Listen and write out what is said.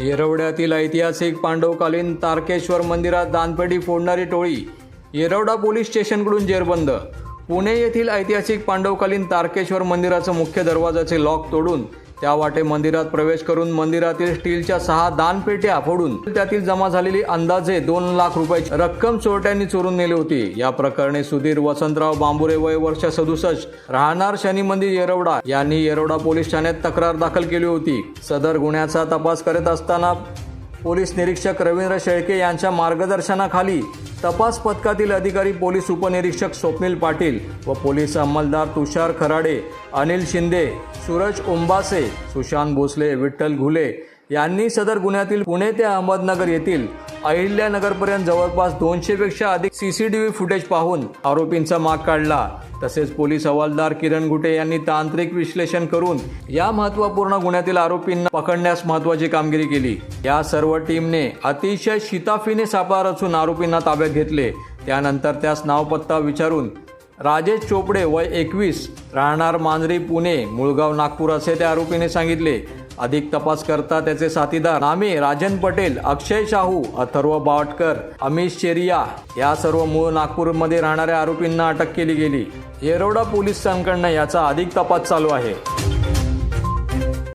येरवड्यातील ऐतिहासिक पांडवकालीन तारकेश्वर मंदिरात दानपेटी फोडणारी टोळी येरवडा पोलीस स्टेशनकडून जेरबंद. पुणे येथील ऐतिहासिक पांडवकालीन तारकेश्वर मंदिराचं मुख्य दरवाजाचे लॉक तोडून त्या वाटे मंदिरात प्रवेश करून मंदिरातील स्टीलच्या सहा दानपेट्या फोडून त्यातील जमा झालेली अंदाजे दोन लाख रुपयाची रक्कम चोरट्यांनी चोरून नेली होती. या प्रकरणी सुधीर वसंतराव बांबुरे वय वर्ष सदुसष्ट राहणार शनी मंदिर येरवडा यांनी येरवडा पोलीस ठाण्यात तक्रार दाखल केली होती. सदर गुन्ह्याचा तपास करत असताना पोलीस निरीक्षक रवींद्र शेळके यांच्या मार्गदर्शनाखाली तपास पथकातील अधिकारी पोलीस उपनिरीक्षक स्वप्नील पाटील व पोलीस अंमलदार तुषार खराडे अनिल शिंदे सूरज ओंबासे सुशांत भोसले विठ्ठल घुले यांनी सदर गुन्ह्यातील पुणे ते अहमदनगर येथील अहिल्यानगरपर्यंत जवळपास दोनशेपेक्षा अधिक सीसीटीव्ही फुटेज पाहून आरोपींचा माग काढला. तसेच पोलीस हवालदार किरण गुटे यांनी तांत्रिक विश्लेषण करून या महत्त्वपूर्ण गुन्ह्यातील आरोपींना पकडण्यास महत्त्वाची कामगिरी केली. या सर्व टीमने अतिशय शिताफीने सापळा रचून आरोपींना ताब्यात घेतले. त्यानंतर त्यास नावपत्ता विचारून राजेश चोपडे वय एकवीस राहणार मांजरी पुणे मुळगाव नागपूर असे त्या आरोपीने सांगितले. अधिक तपास करता त्याचे साथीदार. नामे राजन पटेल अक्षय शाहू अथर्व बावटकर अमित शेरिया या सर्व मूळ नागपूरमध्ये राहणाऱ्या आरोपींना अटक केली गेली. येरोडा पोलिसांकडनं याचा अधिक तपास चालू आहे.